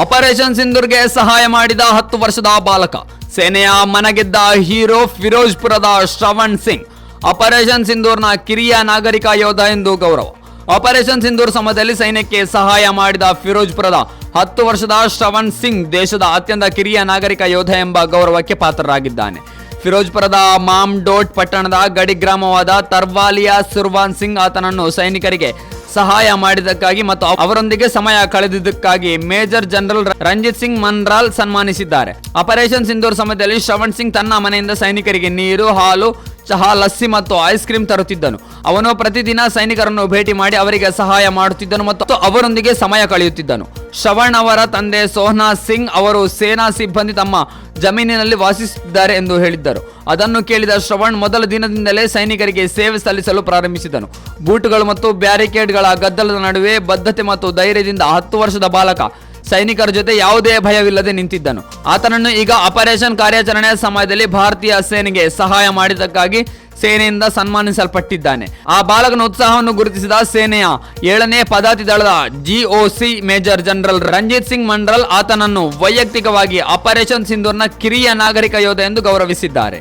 Operation ಸಿಂಧೂರ್ಗೆ ಸಹಾಯ ಮಾಡಿದ ಹತ್ತು ವರ್ಷದ ಬಾಲಕ. ಸೇನೆಯ ಮನಗೆದ್ದ ಹೀರೋ ಫಿರೋಜ್ಪುರದ ಶ್ರವಣ್ ಸಿಂಗ್. ಆಪರೇಷನ್ ಸಿಂಧೂರ್ನ ಕಿರಿಯ ನಾಗರಿಕ ಯೋಧ ಎಂದು ಗೌರವ. ಆಪರೇಷನ್ ಸಿಂಧೂರ್ ಸಮಯದಲ್ಲಿ ಸೈನ್ಯಕ್ಕೆ ಸಹಾಯ ಮಾಡಿದ ಫಿರೋಜ್ಪುರದ ಹತ್ತು ವರ್ಷದ ಶ್ರವಣ್ ಸಿಂಗ್ ದೇಶದ ಅತ್ಯಂತ ಕಿರಿಯ ನಾಗರಿಕ ಯೋಧ ಎಂಬ ಗೌರವಕ್ಕೆ ಪಾತ್ರರಾಗಿದ್ದಾನೆ. ಫಿರೋಜ್ಪುರದ ಮಾಮ್ ಡೋಟ್ ಪಟ್ಟಣದ ಗಡಿ ಗ್ರಾಮವಾದ ತರ್ವಾಲಿಯಾ ಸುರ್ವಾನ್ ಸಿಂಗ್ ಆತನನ್ನು ಸೈನಿಕರಿಗೆ ಸಹಾಯ ಮಾಡಿದ್ದಕ್ಕಾಗಿ ಮತ್ತು ಅವರೊಂದಿಗೆ ಸಮಯ ಕಳೆದಿದ್ದಕ್ಕಾಗಿ ಮೇಜರ್ ಜನರಲ್ ರಂಜಿತ್ ಸಿಂಗ್ ಮನ್ರಾಲ್ ಸನ್ಮಾನಿಸಿದ್ದಾರೆ. ಆಪರೇಷನ್ ಸಿಂಧೂರ್ ಸಮಯದಲ್ಲಿ ಶ್ರವಣ್ ಸಿಂಗ್ ತನ್ನ ಮನೆಯಿಂದ ಸೈನಿಕರಿಗೆ ನೀರು, ಹಾಲು, ಚಹಾ, ಲಸ್ಸಿ ಮತ್ತು ಐಸ್ ಕ್ರೀಮ್ ತರುತ್ತಿದ್ದನು. ಅವನು ಪ್ರತಿದಿನ ಸೈನಿಕರನ್ನು ಭೇಟಿ ಮಾಡಿ ಅವರಿಗೆ ಸಹಾಯ ಮಾಡುತ್ತಿದ್ದನು ಮತ್ತು ಅವರೊಂದಿಗೆ ಸಮಯ ಕಳೆಯುತ್ತಿದ್ದನು. ಶ್ರವಣ್ ಅವರ ತಂದೆ ಸೋಹನಾ ಸಿಂಗ್ ಅವರು ಸೇನಾ ಸಿಬ್ಬಂದಿ ತಮ್ಮ ಜಮೀನಿನಲ್ಲಿ ವಾಸಿಸುತ್ತಿದ್ದಾರೆ ಎಂದು ಹೇಳಿದ್ದರು. ಅದನ್ನು ಕೇಳಿದ ಶ್ರವಣ್ ಮೊದಲ ದಿನದಿಂದಲೇ ಸೈನಿಕರಿಗೆ ಸೇವೆ ಸಲ್ಲಿಸಲು ಪ್ರಾರಂಭಿಸಿದನು. ಬೂಟುಗಳು ಮತ್ತು ಬ್ಯಾರಿಕೇಡ್ಗಳ ಗದ್ದಲದ ನಡುವೆ ಬದ್ಧತೆ ಮತ್ತು ಧೈರ್ಯದಿಂದ ಹತ್ತು ವರ್ಷದ ಬಾಲಕ ಸೈನಿಕರ ಜೊತೆ ಯಾವುದೇ ಭಯವಿಲ್ಲದೆ ನಿಂತಿದ್ದನು. ಆತನನ್ನು ಈಗ ಆಪರೇಷನ್ ಕಾರ್ಯಾಚರಣೆಯ ಸಮಯದಲ್ಲಿ ಭಾರತೀಯ ಸೇನೆಗೆ ಸಹಾಯ ಮಾಡಿದ್ದಕ್ಕಾಗಿ ಸೇನೆಯಿಂದ ಸನ್ಮಾನಿಸಲ್ಪಟ್ಟಿದ್ದಾನೆ. ಆ ಬಾಲಕನ ಉತ್ಸಾಹವನ್ನು ಗುರುತಿಸಿದ ಸೇನೆಯ ಏಳನೇ ಪದಾತಿ ದಳದ GOC major general Ranjit Singh Mandral ಆತನನ್ನು ವೈಯಕ್ತಿಕವಾಗಿ ಆಪರೇಷನ್ ಸಿಂಧೂರ್ನ ಕಿರಿಯ ನಾಗರಿಕ ಯೋಧ ಎಂದು ಗೌರವಿಸಿದ್ದಾರೆ.